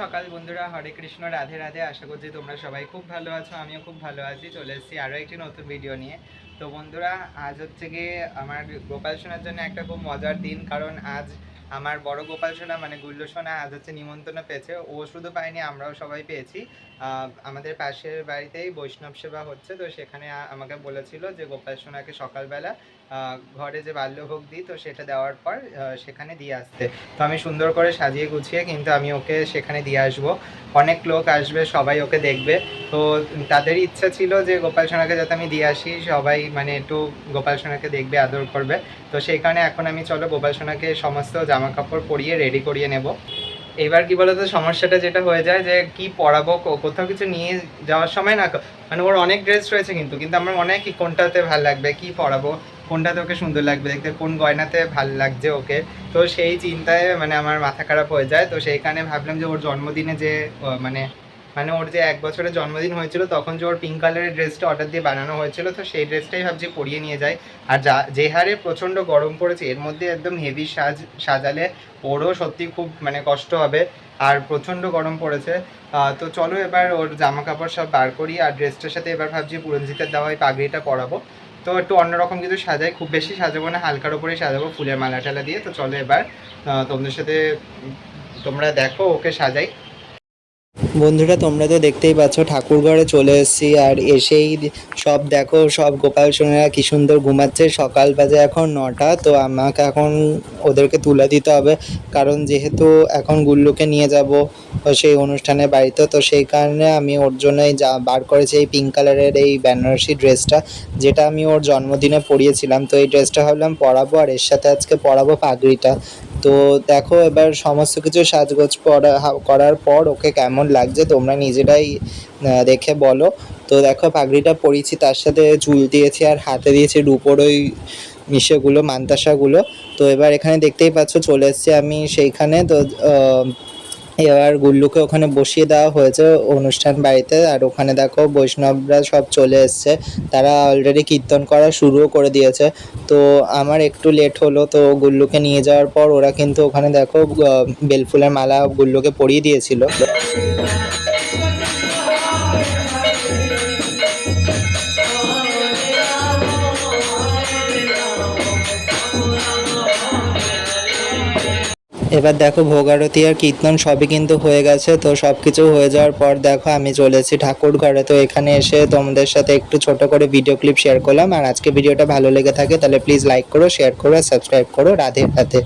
সকাল বন্ধুরা, হরে কৃষ্ণ, রাধে রাধে। আশা করছি তোমরা সবাই খুব ভালো আছো, আমিও খুব ভালো আছি। চলে এসেছি আরও একটি নতুন ভিডিও নিয়ে। তো বন্ধুরা, আজ হচ্ছে গিয়ে আমার গোপাল শোনার জন্য একটা খুব মজার দিন, কারণ আজ আমার বড় গোপাল সোনা মানে গুল্লো সোনা আজ হচ্ছে নিমন্ত্রণ পেয়েছে। ও শুধু পায়নি, আমরাও সবাই পেয়েছি। আমাদের পাশের বাড়িতেই বৈষ্ণব সেবা হচ্ছে, তো সেখানে আমাকে বলেছিল যে গোপাল সোনাকে সকালবেলা ঘরে যে বাল্যভোগ দিই, তো সেটা দেওয়ার পর সেখানে দিয়ে আসতে। তো আমি সুন্দর করে সাজিয়ে গুছিয়ে কিন্তু আমি ওকে সেখানে দিয়ে আসব। অনেক লোক আসবে, সবাই ওকে দেখবে। তো তাদের ইচ্ছা ছিল যে গোপাল সোনাকে যাতে আমি দিয়ে আসি, সবাই মানে একটু গোপাল সোনাকে দেখবে, আদর করবে। তো সেই কারণে এখন আমি, চলো গোপাল সোনাকে সমস্ত জামা কাপড় পরিয়ে রেডি করিয়ে নেব। এবার কি বলতো, সমস্যাটা যেটা হয়ে যায় যে, কি পরাবো কোথাও কিছু নিয়ে যাওয়ার সময় না মানে ওর অনেক ড্রেস রয়েছে কিন্তু কিন্তু আমার অনেক কোনটাতে ভালো লাগবে, কি পরাবো, কোনটাতে ওকে সুন্দর লাগবে, দেখতে কোন গয়নাতে ভালো লাগছে ওকে। তো সেই চিন্তায় মানে আমার মাথা খারাপ হয়ে যায়, তো সেইখানে ভাবলাম যে ওর জন্মদিনে যে মানে মানে ওর যে এক বছরের জন্মদিন হয়েছিল, তখন যে ওর পিঙ্ক কালারের ড্রেসটা অর্ডার দিয়ে বানানো হয়েছিল, তো সেই ড্রেসটাই ভাবছি পরিয়ে নিয়ে যায় আর যা, যে হারে প্রচণ্ড গরম পড়েছে, এর মধ্যে একদম হেভি সাজ, সাজালে ওরও সত্যি খুব মানে কষ্ট হবে, আর প্রচণ্ড গরম পড়েছে। তো চলো এবার ওর জামা কাপড় সব বার করি, আর ড্রেসটার সাথে এবার ভাবছি পুরঞ্জিতের দেওয়া ওই পাগড়িটা পরাবো। তো একটু অন্যরকম কিছু সাজাই, খুব বেশি সাজাবো না, হালকার ওপরেই সাজাবো ফুলের মালা টালা দিয়ে। তো চলো এবার তোমাদের সাথে তোমরা দেখো, ওকে সাজাই। বন্ধুরা, তোমরা তো দেখতেই পাচ্ছ ঠাকুর ঘরে চলে এসেছি আর এসেই সব দেখো, সব গোপাল সোনারা কি সুন্দর ঘুমাচ্ছে। সকাল বাজে এখন নটা, তো আমাকে এখন ওদেরকে তুলে দিতে হবে। কারণ যেহেতু এখন গুল্লুকে নিয়ে যাব সেই অনুষ্ঠানে বাড়িতে, তো সেই কারণে আমি ওর জন্যই যা বার করেছি এই পিঙ্ক কালারের এই বেনারসি ড্রেসটা যেটা আমি ওর জন্মদিনে পরিয়েছিলাম। তো এই ড্রেসটা ভাবলাম পরাবো আর এর সাথে আজকে পরাবো পাগড়িটা। তো দেখো এবার সমস্ত কিছু সাজগোজ করা করার পর ওকে কেমন লাগছে তোমরা নিজেরাই দেখে বলো। তো দেখো পাগড়িটা পরিয়েছি, তার সাথে চুল দিয়েছি আর হাতে দিয়েছি রুপোর ওই মিশেগুলো, মান্তাসাগুলো। তো এবার এখানে দেখতেই পাচ্ছ, চলে এসছি আমি সেইখানে। তো এবার গুল্লুকে ওখানে বসিয়ে দেওয়া হয়েছে অনুষ্ঠান বাড়িতে। আর ওখানে দেখো বৈষ্ণবরা সব চলে এসছে। তারা অলরেডি কীর্তন করা শুরুও করে দিয়েছে। তো আমার একটু লেট হলো, তো গুল্লুকে নিয়ে যাওয়ার পর ওরা কিন্তু ওখানে দেখো বেলফুলের মালা গুল্লুকে পরিয়ে দিয়েছিল। এবার দেখো ভোগারতি আর কীর্তন সবই কিন্তু হয়ে গেছে, তো সব কিছু হয়ে যাওয়ার পর দেখো আমি চলেছি ঠাকুর ঘরে। তো এখানে এসে তোমাদের সাথে একটু ছোট করে ভিডিও ক্লিপ শেয়ার করলাম। আর আজকে ভিডিওটা ভালো লেগে থাকে তাহলে প্লিজ লাইক করো শেয়ার করো সাবস্ক্রাইব করো, রাধে রাধে।